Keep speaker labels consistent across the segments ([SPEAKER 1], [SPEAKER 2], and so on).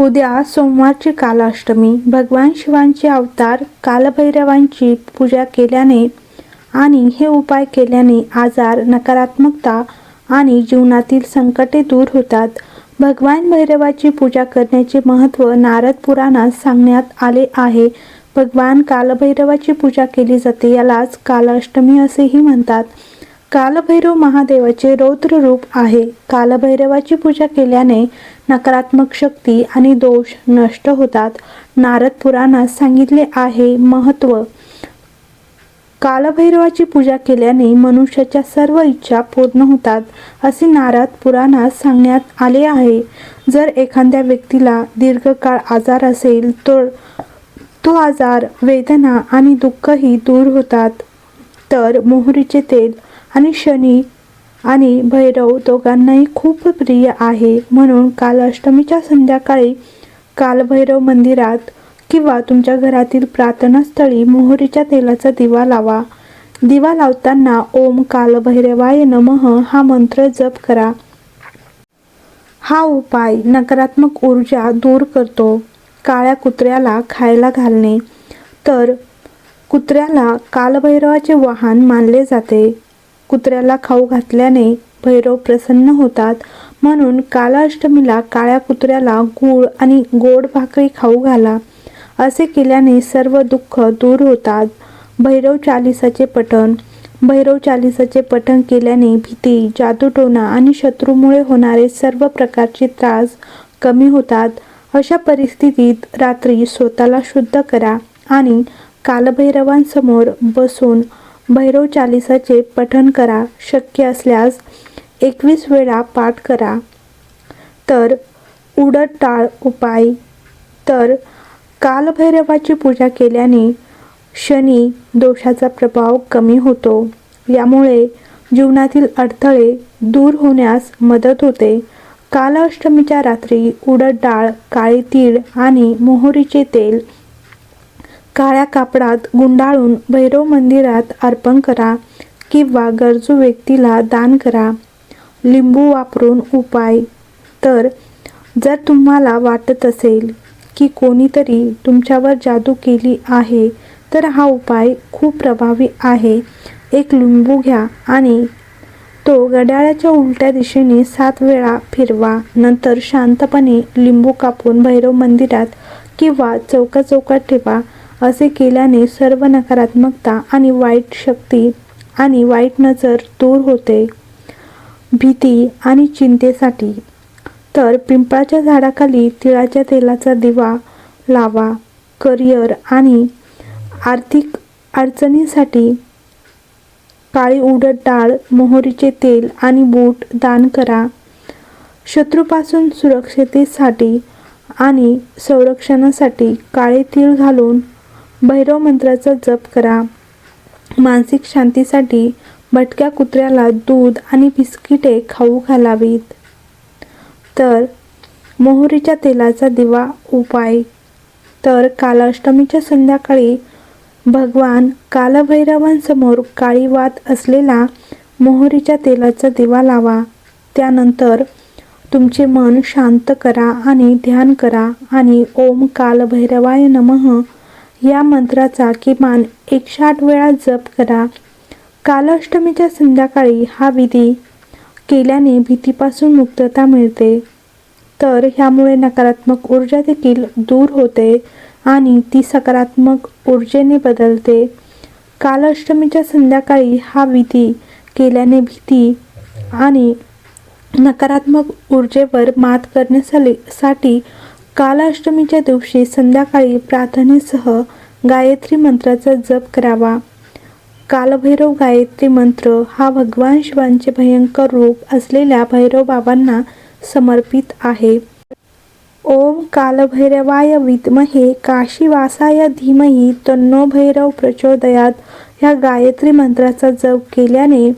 [SPEAKER 1] उद्या सोमवारची कालाष्टमी. भगवान शिवांचे अवतार कालभैरवांची पूजा केल्याने आणि हे उपाय केल्याने आजार नकारात्मकता आणि जीवनातील संकटे दूर होतात. भगवान भैरवाची पूजा करण्याचे महत्त्व नारद पुराणात सांगण्यात आले आहे. भगवान कालभैरवाची पूजा केली जाते यालाच कालाष्टमी असेही म्हणतात. कालभैरव महादेवाचे रौद्र रूप आहे. कालभैरवाची पूजा केल्याने नकारात्मक शक्ती आणि दोष नष्ट होतात. नारद पुराणात सांगितले आहे महत्त्व कालभैरवाची पूजा केल्याने मनुष्याच्या सर्व इच्छा पूर्ण होतात असे नारद पुराणात सांगण्यात आले आहे. जर एखाद्या व्यक्तीला दीर्घकाळ आजार असेल तर तो आजार वेदना आणि दुःखही दूर होतात तर मोहरीचे तेल आणि शनी आणि भैरव दोघांनाही खूप प्रिय आहे. म्हणून काल अष्टमीच्या संध्याकाळी कालभैरव मंदिरात किंवा तुमच्या घरातील प्रार्थनास्थळी मोहरीच्या तेलाचा दिवा लावा. दिवा लावताना ओम कालभैरवाय नमः हा मंत्र जप करा. हा उपाय नकारात्मक ऊर्जा दूर करतो. काळ्या कुत्र्याला खायला घालणे. तर कुत्र्याला कालभैरवाचे वाहन मानले जाते. कुत्र्याला खाऊ घातल्याने भैरव प्रसन्न होतात. म्हणून कालाष्टमीला काळ्या कुत्र्याला गूळ आणि गोड भाकरी खाऊ घाला. असे केल्याने सर्व दुःख दूर होतात. भैरव चालिसाचे पठण. भैरव चालिसाचे पठण केल्याने भीती जादूटोणा आणि शत्रूमुळे होणारे सर्व प्रकारचे त्रास कमी होतात. अशा परिस्थितीत रात्री स्वतःला शुद्ध करा आणि कालभैरवांसमोर बसून भैरव चालिसाचे पठन करा शक्य असल्यास एकवीस वेळा पाठ करा. तर उडद टाळ उपाय. तर कालभैरवाची पूजा केल्याने शनी दोषाचा प्रभाव कमी होतो. यामुळे जीवनातील अडथळे दूर होण्यास मदत होते. कालअष्टमीच्या रात्री उडद डाळ काळी तीळ आणि मोहरीचे तेल काळ्या कापडात गुंडाळून भैरव मंदिरात अर्पण करा किंवा गरजू व्यक्तीला दान करा. लिंबू वापरून उपाय. तर जर तुम्हाला वाटत असेल की कोणीतरी तुमच्यावर जादू केली आहे तर हा उपाय खूप प्रभावी आहे. एक लिंबू घ्या आणि तो घड्याळाच्या उलट्या दिशेने सात वेळा फिरवा. नंतर शांतपणे लिंबू कापून भैरव मंदिरात किंवा चौका चौकात ठेवा. असे केल्याने सर्व नकारात्मकता आणि वाईट शक्ती आणि वाईट नजर दूर होते. भीती आणि चिंतेसाठी. तर पिंपळाच्या झाडाखाली तिळाच्या तेलाचा दिवा लावा करिअर आणि आर्थिक अडचणीसाठी काळी उडद डाळ मोहरीचे तेल आणि बूट दान करा. शत्रूपासून सुरक्षतेसाठी आणि संरक्षणासाठी काळे तीळ घालून भैरव मंत्राचा जप करा. मानसिक शांतीसाठी भटक्या कुत्र्याला दूध आणि बिस्किटे खाऊ घालावीत. तर मोहरीच्या तेलाचा दिवा उपाय. तर कालाष्टमीच्या संध्याकाळी भगवान कालभैरवांसमोर काळी वात असलेला मोहरीच्या तेलाचा दिवा लावा. त्यानंतर तुमचे मन शांत करा आणि ध्यान करा आणि ओम कालभैरवाय नमः या मंत्राचा किमान एकशे आठ वेळा जप करा. कालाष्टमीच्या संध्याकाळी हा विधी केल्याने भीतीपासून मुक्तता मिळते. तर ह्यामुळे नकारात्मक ऊर्जा देखील दूर होते आणि ती सकारात्मक ऊर्जेने बदलते. कालाष्टमीच्या संध्याकाळी हा विधी केल्याने भीती आणि नकारात्मक ऊर्जेवर मात करण्यासाठी कालाष्टमीच्या दिवशी संध्याकाळी प्रार्थनेसह गायत्री मंत्राचा जप करावा. कालभैरव गायत्री मंत्र हा भगवान शिवांचे भयंकर रूप असलेल्या भैरव बाबांना समर्पित आहे. ओम कालभैरवाय विद्महे काशीवासाय धीमही तन्नो भैरव प्रचोदयात. ह्या गायत्री मंत्राचा जप केल्याने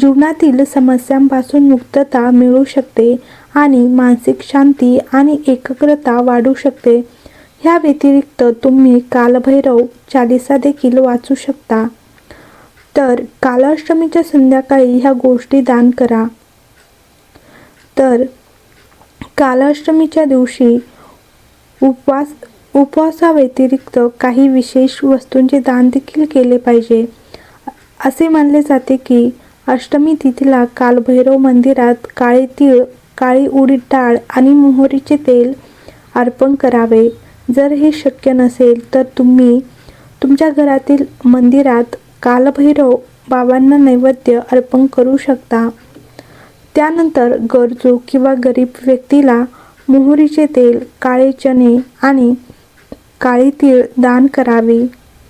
[SPEAKER 1] जीवनातील समस्यांपासून मुक्तता मिळू शकते आणि मानसिक शांती आणि एकाग्रता वाढू शकते. ह्या व्यतिरिक्त तुम्ही कालभैरव चालिसा देखील वाचू शकता. तर कालाष्टमीच्या संध्याकाळी ह्या गोष्टी दान करा. तर कालाष्टमीच्या दिवशी उपवास उपवासाव्यतिरिक्त काही विशेष वस्तूंचे दान देखील केले पाहिजे. असे मानले जाते की अष्टमी तिथीला कालभैरव मंदिरात काळे तीळ काळी उडीद डाळ आणि मोहरीचे तेल अर्पण करावे. जर हे शक्य नसेल तर तुम्ही तुमच्या घरातील मंदिरात कालभैरव बाबांना नैवेद्य अर्पण करू शकता. त्यानंतर गरजू किंवा गरीब व्यक्तीला मोहरीचे तेल काळे चणे आणि काळी तीळ दान करावे.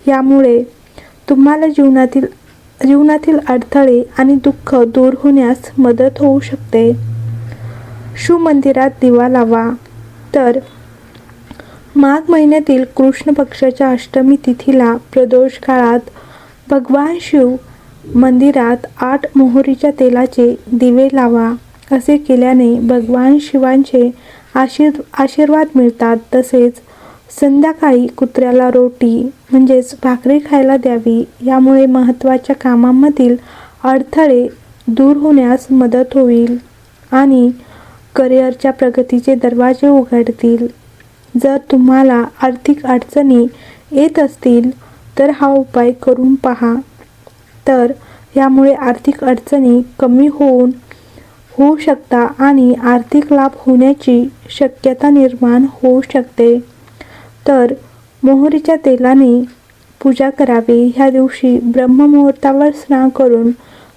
[SPEAKER 1] यामुळे तुम्हाला जीवनातील जीवनातील अडथळे आणि दुःख दूर होण्यास मदत होऊ शकते. शिवमंदिरात दिवा लावा. तर माघ महिन्यातील कृष्ण पक्षाच्या अष्टमी तिथीला प्रदोष काळात भगवान शिव मंदिरात आठ मोहरीच्या तेलाचे दिवे लावा असे केल्याने भगवान शिवांचे आशीर् आशीर्वाद मिळतात. तसेच संध्याकाळी कुत्र्याला रोटी म्हणजेच भाकरी खायला द्यावी यामुळे महत्त्वाच्या कामांमधील अडथळे दूर होण्यास मदत होईल आणि करिअरच्या प्रगतीचे दरवाजे उघडतील. जर तुम्हाला आर्थिक अडचणी येत असतील तर हा उपाय करून पहा. तर यामुळे आर्थिक अडचणी कमी होऊन होऊ शकता आणि आर्थिक लाभ होण्याची शक्यता निर्माण होऊ शकते. तर मोहरीच्या तेलाने पूजा करावी. ह्या दिवशी ब्रह्ममुहूर्तावर स्नान करून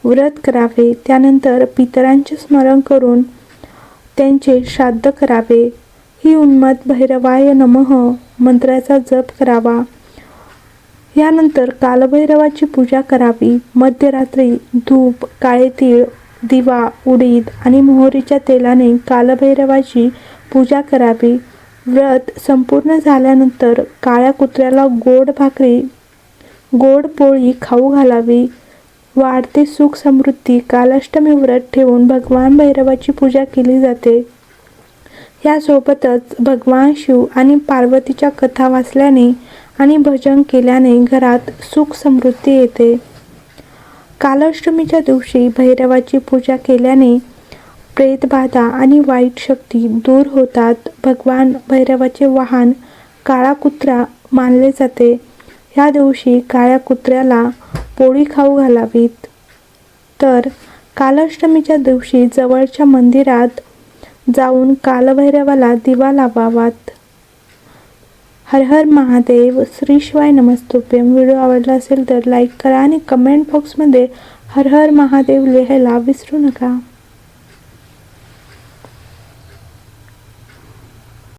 [SPEAKER 1] व्रत करावे. त्यानंतर पितरांचे स्मरण करून त्यांचे श्राद्ध करावे. ही उन्माद भैरवाय नमः. मंत्राचा जप करावा. यानंतर कालभैरवाची पूजा करावी. मध्यरात्री धूप काळे तीळ दिवा उडीद आणि मोहरीच्या तेलाने कालभैरवाची पूजा करावी. व्रत संपूर्ण झाल्यानंतर काळ्या कुत्र्याला गोड भाकरी गोड पोळी खाऊ घालावी. वाढते सुख समृद्धी कालाष्टमी व्रत ठेवून भगवान भैरवाची पूजा केली जाते. यासोबतच भगवान शिव आणि पार्वतीच्या कथा वाचल्याने आणि भजन केल्याने घरात सुख समृद्धी येते. कालाष्टमीच्या दिवशी भैरवाची पूजा केल्याने प्रेतबाधा आणि वाईट शक्ती दूर होतात. भगवान भैरवाचे वाहन काळा कुत्रा मानले जाते. ह्या दिवशी काळ्या कुत्र्याला पोळी खाऊ घालावीत. तर कालाष्टमीच्या दिवशी जवळच्या मंदिरात जाऊन कालभैरवाला दिवा लावावात. हर हर महादेव श्री शिवाय नमस्तुभ्यम व्हिडिओ आवडला असेल तर लाईक करा आणि कमेंट बॉक्समध्ये हर हर महादेव लिहायला विसरू नका.